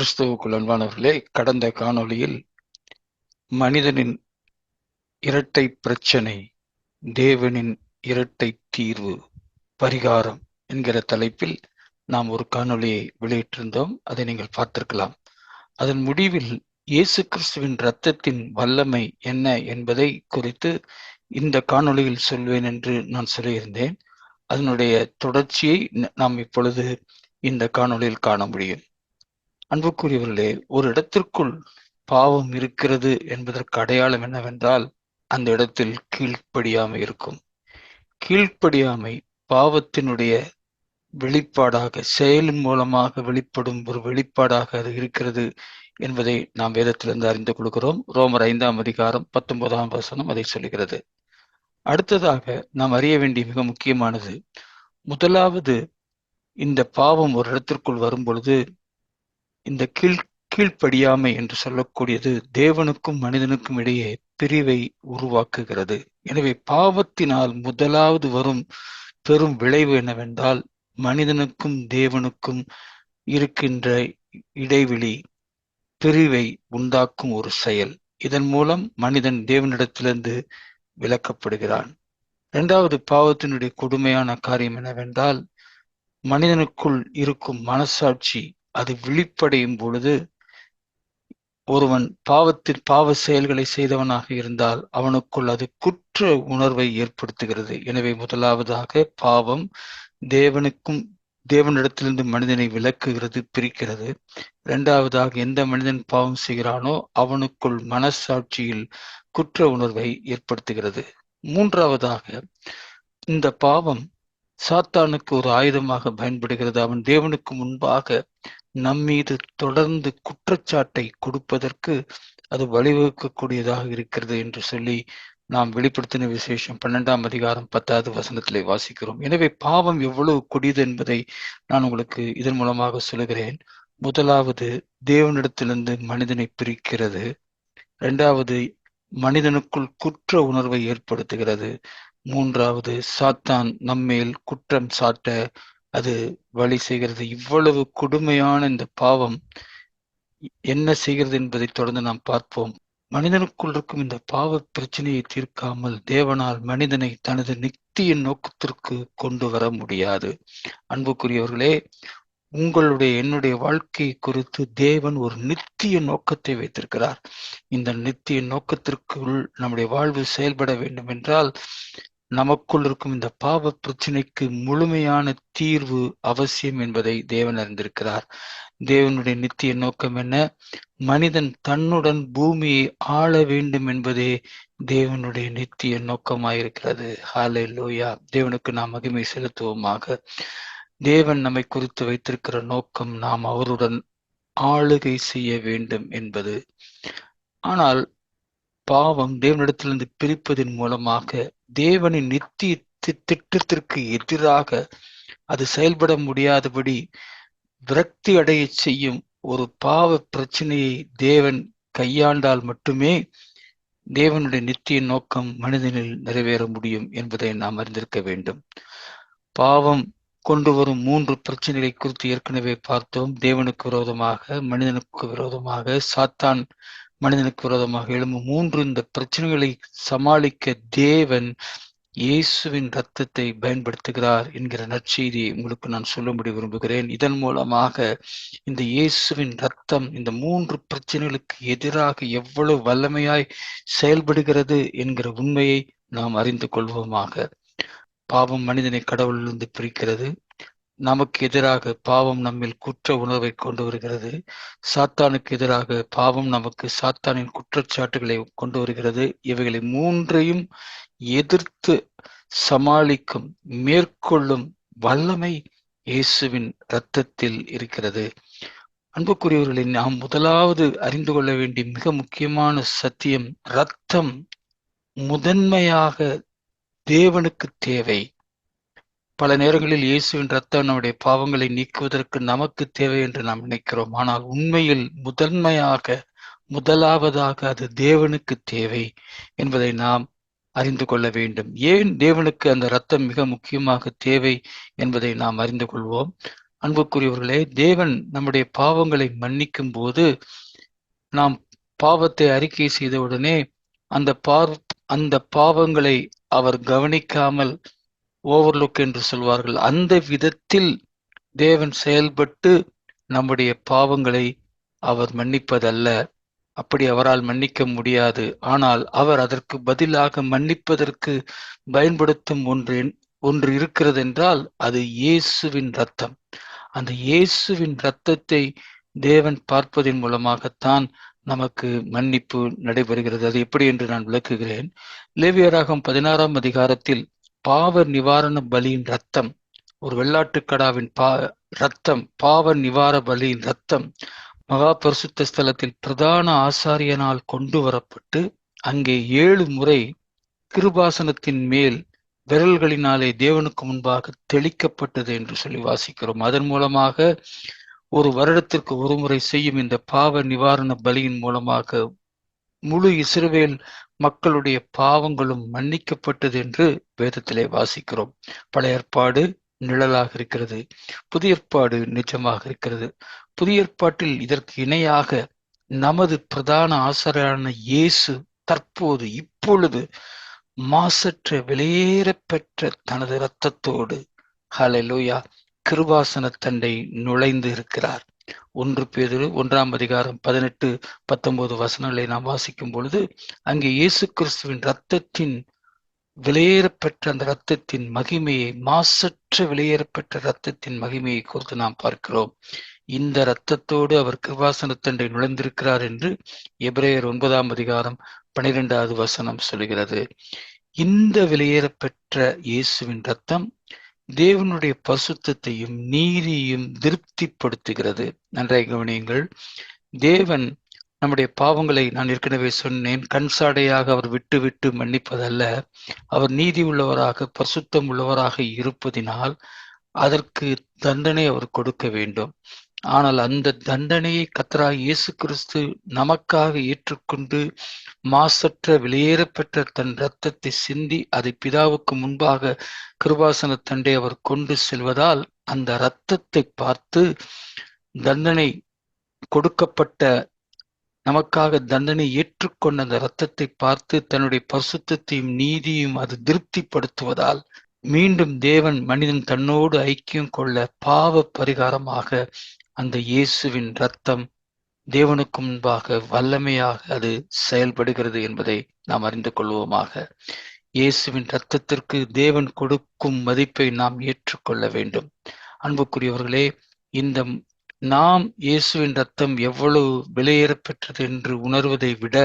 கிறிஸ்துவுக்குள் அன்பானவர்களே கடந்த காணொளியில் மனிதனின் இரட்டை பிரச்சனை தேவனின் இரட்டை தீர்வு பரிகாரம் என்கிற தலைப்பில் நாம் ஒரு காணொளியை வெளியிட்டிருந்தோம். அதை நீங்கள் பார்த்திருக்கலாம். அதன் முடிவில் இயேசு கிறிஸ்துவின் இரத்தத்தின் வல்லமை என்ன என்பதை குறித்து இந்த காணொளியில் சொல்வேன் என்று நான் சொல்லியிருந்தேன். அதனுடைய தொடர்ச்சியை நாம் இப்பொழுது இந்த காணொளியில் காண முடியும். அன்புக்குரியவர்களே ஒரு இடத்திற்குள் பாவம் இருக்கிறது என்பதற்கு அடையாளம் என்னவென்றால் அந்த இடத்தில் கீழ்ப்படியாமை இருக்கும். கீழ்ப்படியாமை பாவத்தினுடைய வெளிப்பாடாக செயலின் மூலமாக வெளிப்படும் ஒரு வெளிப்பாடாக அது இருக்கிறது என்பதை நாம் வேதத்திலிருந்து அறிந்து கொள்கிறோம். ரோமர் ஐந்தாம் அதிகாரம் பத்தொன்பதாம் வசனம் அதை சொல்லுகிறது அடுத்ததாக நாம் அறிய வேண்டிய மிக முக்கியமானது முதலாவது இந்த பாவம் ஒரு இடத்திற்குள் வரும் பொழுது இந்த கீழ் கீழ்ப்படியாமை என்று சொல்லக்கூடியது தேவனுக்கும் மனிதனுக்கும் இடையே பிரிவை உருவாக்குகிறது. எனவே பாவத்தினால் முதலாவது வரும் பெரும் விளைவு என்னவென்றால் மனிதனுக்கும் தேவனுக்கும் இருக்கின்ற இடைவெளி பிரிவை உண்டாக்கும் ஒரு செயல். இதன் மூலம் மனிதன் தேவனிடத்திலிருந்து விலக்கப்படுகிறான். இரண்டாவது பாவத்தினுடைய கொடுமையான காரியம் என்னவென்றால் மனிதனுக்குள் இருக்கும் மனசாட்சி அது விழிப்படையும் பொழுது ஒருவன் பாவத்தில் பாவ செயல்களை செய்தவனாக இருந்தால் அவனுக்குள் அது குற்ற உணர்வை ஏற்படுத்துகிறது. எனவே முதலாவதாக பாவம் தேவனுக்கும் தேவனிடத்திலிருந்து மனிதனை விளக்குகிறது பிரிக்கிறது. இரண்டாவதாக எந்த மனிதன் பாவம் செய்கிறானோ அவனுக்குள் மனசாட்சியில் குற்ற உணர்வை ஏற்படுத்துகிறது. மூன்றாவதாக இந்த பாவம் சாத்தானுக்கு ஒரு ஆயுதமாக பயன்படுகிறது. அவன் தேவனுக்கு முன்பாக நம்மீது தொடர்ந்து குற்றச்சாட்டை கொடுப்பதற்கு அது வழிவகுக்கக்கூடியதாக இருக்கிறது என்று சொல்லி நாம் வெளிப்படுத்தின விசேஷம் பன்னெண்டாம் அதிகாரம் பத்தாவது வசனத்திலே வாசிக்கிறோம். எனவே பாவம் எவ்வளவு கொடியது என்பதை நான் உங்களுக்கு இதன் மூலமாக சொல்லுகிறேன். முதலாவது தேவனிடத்திலிருந்து மனிதனை பிரிக்கிறது. இரண்டாவது மனிதனுக்குள் குற்ற உணர்வை ஏற்படுத்துகிறது. மூன்றாவது சாத்தான் நம்மேல் குற்றம் சாட்ட அது வழி செய்கிறது. இவ்வளவு கொடுமையான இந்த பாவம் என்ன செய்கிறது என்பதை தொடர்ந்து நாம் பார்ப்போம். மனிதனுக்குள் இருக்கும் இந்த பாவ பிரச்சனையை தீர்க்காமல் தேவனால் மனிதனை தனது நித்திய நோக்கத்திற்கு கொண்டு வர முடியாது. அன்புக்குரியவர்களே உங்களுடைய என்னுடைய வாழ்க்கையை குறித்து தேவன் ஒரு நித்திய நோக்கத்தை வைத்திருக்கிறார். இந்த நித்திய நோக்கத்திற்குள் நம்முடைய வாழ்வு செயல்பட வேண்டும் என்றால் நமக்குள் இருக்கும் இந்த பாவ பிரச்சனைக்கு முழுமையான தீர்வு அவசியம் என்பதை தேவன் அறிந்திருக்கிறார். தேவனுடைய நித்திய நோக்கம் என்ன? மனிதன் தன்னுடன் பூமியை ஆள வேண்டும் என்பதே தேவனுடைய நித்திய நோக்கமாயிருக்கிறது. ஹாலே லோயா தேவனுக்கு நாம் மகிமை செலுத்துவோமாக. தேவன் நம்மை குறித்து வைத்திருக்கிற நோக்கம் நாம் அவருடன் ஆளுகை செய்ய வேண்டும் என்பது. ஆனால் பாவம் தேவனிடத்திலிருந்து பிரிப்பதன் மூலமாக தேவனின் நித்திய திட்டத்திற்கு எதிராக அது செயல்பட முடியாதபடி விரக்தி அடைய செய்யும் ஒரு பாவ பிரச்சனையை தேவன் கையாண்டால் மட்டுமே தேவனுடைய நித்திய நோக்கம் மனிதனில் நிறைவேற முடியும் என்பதை நாம் அறிந்திருக்க வேண்டும். பாவம் கொண்டு வரும் மூன்று பிரச்சனைகளை குறித்து ஏற்கனவே பார்த்தோம். தேவனுக்கு விரோதமாக மனிதனுக்கு விரோதமாக சாத்தான் மனிதனுக்கு விரோதமாக எழும்பும் மூன்று இந்த பிரச்சனைகளை சமாளிக்க தேவன் இயேசுவின் ரத்தத்தை பயன்படுத்துகிறார் என்கிற நற்செய்தியை உங்களுக்கு நான் சொல்லும்படி விரும்புகிறேன். இதன் மூலமாக இந்த இயேசுவின் ரத்தம் இந்த மூன்று பிரச்சனைகளுக்கு எதிராக எவ்வளவு வல்லமையாய் செயல்படுகிறது என்கிற உண்மையை நாம் அறிந்து கொள்வோமாக. பாவம் மனிதனை கடவுளிலிருந்து பிரிக்கிறது. நமக்கு எதிராக பாவம் நம்மில் குற்ற உணர்வை கொண்டு வருகிறது. சாத்தானுக்கு எதிராக பாவம் நமக்கு சாத்தானின் குற்றச்சாட்டுகளை கொண்டு வருகிறது. இவைகளை மூன்றையும் எதிர்த்து சமாளிக்கும் மேற்கொள்ளும் வல்லமை இயேசுவின் இரத்தத்தில் இருக்கிறது. அன்புக்குரியவர்களை நாம் முதலாவது அறிந்து கொள்ள வேண்டிய மிக முக்கியமான சத்தியம் ரத்தம் முதன்மையாக தேவனுக்கு தேவை. பல நேரங்களில் இயேசுவின் ரத்தம் நம்முடைய பாவங்களை நீக்குவதற்கு நமக்கு தேவை என்று நாம் நினைக்கிறோம். ஆனால் உண்மையில் முதன்மையாக முதலாவதாக அது தேவனுக்கு தேவை என்பதை நாம் அறிந்து கொள்ள வேண்டும். ஏன் தேவனுக்கு அந்த ரத்தம் மிக முக்கியமாக தேவை என்பதை நாம் அறிந்து கொள்வோம்? அன்புக்குரியவர்களே தேவன் நம்முடைய பாவங்களை மன்னிக்கும் போது நாம் பாவத்தை அறிக்கை செய்தவுடனே அந்த பார் அந்த பாவங்களை அவர் கவனிக்காமல் ஓவர்லுக் என்று சொல்வார்கள். அந்த விதத்தில் தேவன் செயல்பட்டு நம்முடைய பாவங்களை அவர் மன்னிப்பதல்ல. அப்படி அவரால் மன்னிக்க முடியாது. ஆனால் அவர் அதற்கு பதிலாக மன்னிப்பதற்கு பயன்படுத்தும் ஒன்று ஒன்று இருக்கிறது என்றால் அது இயேசுவின் ரத்தம் அந்த இயேசுவின் ரத்தத்தை தேவன் பார்ப்பதன் மூலமாகத்தான் நமக்கு மன்னிப்பு நடைபெறுகிறது. அது எப்படி என்று நான் விளக்குகிறேன். லேவியராகம் பதினாறாம் அதிகாரத்தில் பாவ நிவாரண பலியின் ரத்தம் ஒரு வெள்ளாட்டுக்கடாவின் பா ரத்தம் பாவ நிவார பலியின் ரத்தம் மகா பரிசுத்த ஸ்தலத்தில் பிரதான ஆசாரியனால் கொண்டு வரப்பட்டு அங்கே ஏழு முறை கிருபாசனத்தின் மேல் விரல்களினாலே தேவனுக்கு முன்பாக தெளிக்கப்பட்டது என்று சொல்லி வாசிக்கிறோம். அதன் மூலமாக ஒரு வருடத்திற்கு ஒரு முறை செய்யும் இந்த பாவ நிவாரண பலியின் மூலமாக முழு இஸ்ரவேல் மக்களுடைய பாவங்களும் மன்னிக்கப்பட்டது என்று வேதத்திலே வாசிக்கிறோம். பழைய ஏற்பாடு நிழலாக இருக்கிறது. புதிய ஏற்பாடு நிஜமாக இருக்கிறது. புதிய ஏற்பாட்டில் இதற்கு இணையாக நமது பிரதான ஆசிரியரான இயேசு தற்போது இப்பொழுது மாசற்ற வெளியேறப்பெற்ற தனது இரத்தத்தோடு ஹலலூயா கிருபாசன தண்டை நுழைந்து இருக்கிறார். ஒன்று பேதிரு ஒன்றாம் அதிகாரம் பதினெட்டு பத்தொன்பது வசனங்களை நாம் வாசிக்கும் பொழுது அங்கே இயேசு கிறிஸ்துவின் இரத்தத்தின் வெளியேறப்பெற்ற அந்த இரத்தத்தின் மகிமையை மாசற்ற வெளியேறப்பெற்ற இரத்தத்தின் மகிமையை குறித்து நாம் பார்க்கிறோம். இந்த இரத்தத்தோடு அவர் கிருபாசனத்தண்டை நுழைந்திருக்கிறார் என்று எபிரேயர் ஒன்பதாம் அதிகாரம் பனிரெண்டாவது வசனம் சொல்கிறது. இந்த வெளியேறப்பெற்ற இயேசுவின் ரத்தம் தேவனுடைய பசுத்தத்தையும் நீதியையும் திருப்திப்படுத்துகிறது. நன்றாய் கவனியுங்கள். தேவன் நம்முடைய பாவங்களை நான் ஏற்கனவே சொன்னேன். கண்சாடையாக அவர் விட்டு விட்டு மன்னிப்பதல்ல. அவர் நீதி உள்ளவராக பசுத்தம் உள்ளவராக இருப்பதினால் அதற்கு தண்டனை அவர் கொடுக்க வேண்டும். ஆனால் அந்த தண்டனையை கத்ரா இயேசு கிறிஸ்து நமக்காக ஏற்றுக்கொண்டு மாசற்ற வெளியேறப்பெற்ற தன் இரத்தத்தை சிந்தி அதை பிதாவுக்கு முன்பாக கிருபாசன தண்டை அவர் கொண்டு செல்வதால் அந்த இரத்தத்தை பார்த்து தண்டனை கொடுக்கப்பட்ட நமக்காக தண்டனை ஏற்றுக்கொண்ட அந்த இரத்தத்தை பார்த்து தன்னுடைய பரிசுத்தையும் நீதியும் அது திருப்திப்படுத்துவதால் மீண்டும் தேவன் மனிதன் தன்னோடு ஐக்கியம் கொள்ள பாவ பரிகாரமாக அந்த இயேசுவின் ரத்தம் தேவனுக்கு முன்பாக வல்லமையாக அது செயல்படுகிறது என்பதை நாம் அறிந்து கொள்வோமாக. இயேசுவின் ரத்தத்திற்கு தேவன் கொடுக்கும் மதிப்பை நாம் ஏற்றுக்கொள்ள வேண்டும். அன்புக்குரியவர்களே இந்த நாம் இயேசுவின் ரத்தம் எவ்வளவு விலையேற பெற்றது என்று உணர்வதை விட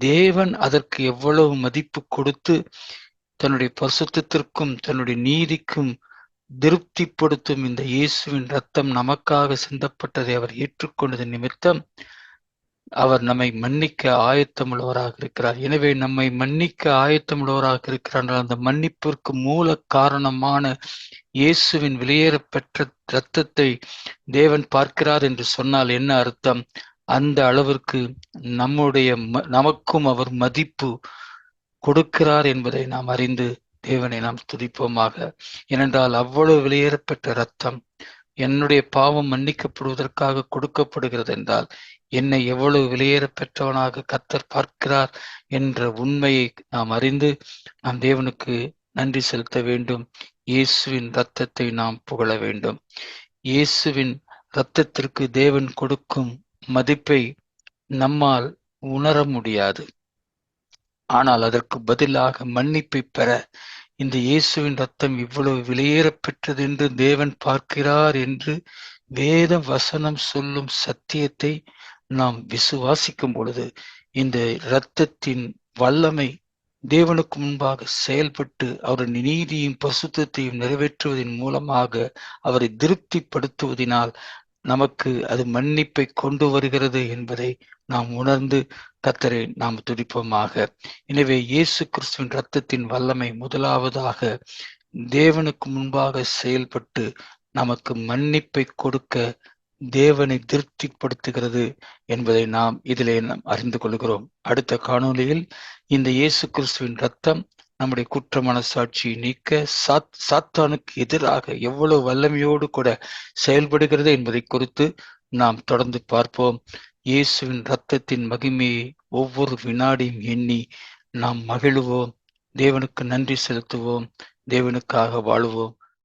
தேவன் அதற்கு எவ்வளவு மதிப்பு கொடுத்து தன்னுடைய பரிசுத்திற்கும் தன்னுடைய நீதிக்கும் திருப்திப்படுத்தும் இந்த இயேசுவின் ரத்தம் நமக்காக சிந்தப்பட்டதை அவர் ஏற்றுக்கொண்டது நிமித்தம் அவர் நம்மை மன்னிக்க ஆயத்தமுள்ளவராக இருக்கிறார். எனவே நம்மை மன்னிக்க ஆயத்தமுள்ளவராக இருக்கிறார் அந்த மன்னிப்பிற்கு மூல காரணமான இயேசுவின் வெளியேறப்பெற்ற இரத்தத்தை தேவன் பார்க்கிறார் என்று சொன்னால் என்ன அர்த்தம்? அந்த அளவிற்கு நம்முடைய நமக்கும் அவர் மதிப்பு கொடுக்கிறார் என்பதை நாம் அறிந்து தேவனை நாம் துதிப்போமாக. ஏனென்றால் அவ்வளவு வெளியேறப்பட்ட ரத்தம் என்னுடைய பாவம் மன்னிக்கப்படுவதற்காக கொடுக்கப்படுகிறது என்றால் என்னை எவ்வளவு வெளியேறப்பெற்றவனாக கத்தர் பார்க்கிறார் என்ற உண்மையை நாம் அறிந்து நாம் தேவனுக்கு நன்றி செலுத்த வேண்டும். இயேசுவின் ரத்தத்தை நாம் புகழ வேண்டும். இயேசுவின் இரத்தத்திற்கு தேவன் கொடுக்கும் மதிப்பை நம்மால் உணர முடியாது. ஆனால் அதற்கு பதிலாக மன்னிப்பை பெற இந்த இயேசுவின் ரத்தம் இவ்வளவு விலையேற பெற்றது என்று தேவன் பார்க்கிறார் என்று வேத வசனம் சொல்லும் சத்தியத்தை நாம் விசுவாசிக்கும் பொழுது இந்த இரத்தத்தின் வல்லமை தேவனுக்கு முன்பாக செயல்பட்டு அவரின் நீதியும் பசுத்தத்தையும் நிறைவேற்றுவதன் மூலமாக அவரை திருப்திப்படுத்துவதனால் நமக்கு அது மன்னிப்பை கொண்டு வருகிறது என்பதை நாம் உணர்ந்து கத்தரை நாம் துடிப்போமாக எனவே இயேசு கிறிஸ்துவின் ரத்தத்தின் வல்லமை முதலாவதாக தேவனுக்கு முன்பாக செயல்பட்டு நமக்கு மன்னிப்பை கொடுக்க தேவனை திருப்திப்படுத்துகிறது என்பதை நாம் இதிலே நாம் அறிந்து கொள்கிறோம். அடுத்த காணொலியில் இந்த இயேசு கிறிஸ்துவின் ரத்தம் நம்முடைய குற்ற மனசாட்சியை நீக்க சாத் சாத்தானுக்கு எதிராக எவ்வளவு வல்லமையோடு கூட செயல்படுகிறது என்பதை குறித்து நாம் தொடர்ந்து பார்ப்போம். இயேசுவின் இரத்தத்தின் மகிமையை ஒவ்வொரு வினாடியும் எண்ணி நாம் மகிழுவோம். தேவனுக்கு நன்றி செலுத்துவோம். தேவனுக்காக வாழுவோம்.